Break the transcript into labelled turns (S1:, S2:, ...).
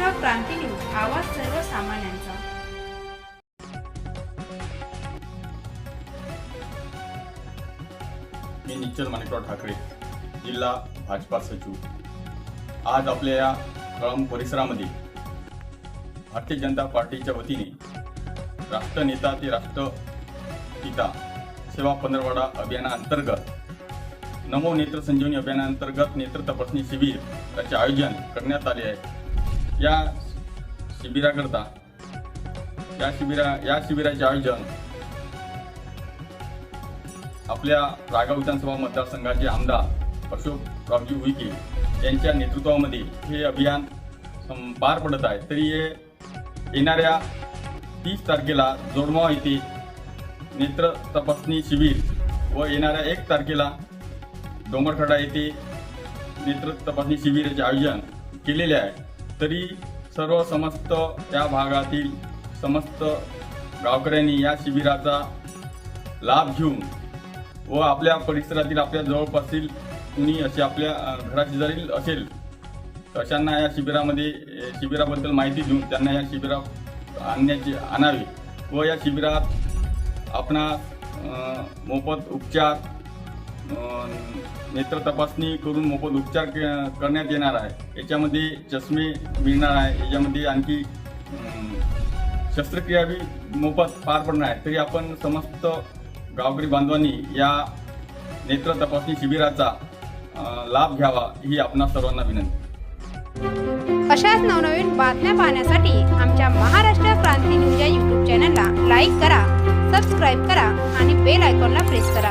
S1: क्रांती news आवाज सर्वसामान्यांचा.
S2: मी निश्चल माणिकराव ठाकरे जिल्हा भाजपा सचिव. आज आपल्या या कळम परिसरामध्ये भारतीय जनता पार्टीच्या वतीने राष्ट्रनेता ते राष्ट्रपिता सेवा पंधरवाडा अभियानाअंतर्गत नमो नेत्र संजीवनी अभियानाअंतर्गत नेत्र तपासणी शिबिर याचे आयोजन करण्यात आले आहे. या शिबिराकरता या शिबिरा या शिबिराचे आयोजन आपल्या रायगाव विधानसभा मतदारसंघाचे आमदार अशोक रावजी उईके यांच्या नेतृत्वामध्ये हे अभियान पार पडत आहे. तरी हे येणाऱ्या तीस तारखेला जोडमाव येथे नेत्र तपासणी शिबिर व येणाऱ्या एक तारखेला डोंगरखडा येथे नेत्र तपासणी शिबिराचे आयोजन केलेले आहे. तरी सर्व समस्त या भागातील समस्त गावकऱ्यांनी या शिबिराचा लाभ घेऊन व आपल्या परिसरातील आपल्या जवळपासील कुणी असे आपल्या अ, घराशेजारील असेल अशांना या शिबिरामध्ये शिबिराबद्दल माहिती देऊन त्यांना या शिबिरा आणण्याची आणावे व या शिबिरात आपणा मोफत उपचार नेत्र तपासणी करून मोफत उपचार करण्यात येणार आहे. याच्यामध्ये चष्मे मिळणार आहे. याच्यामध्ये आणखी शस्त्रक्रिया बी मोफत पार पडणार आहे. तरी आपण समस्त गावकरी बांधवांनी या नेत्र तपासणी शिबिराचा लाभ घ्यावा ही आपणा सर्वांना विनंती.
S1: अशाच नवनवीन बातम्या पाहण्यासाठी आमच्या महाराष्ट्र क्रांती न्यूज या यूट्यूब चॅनलला लाईक करा सबस्क्राईब करा आणि बेल आयकॉनला प्रेस करा.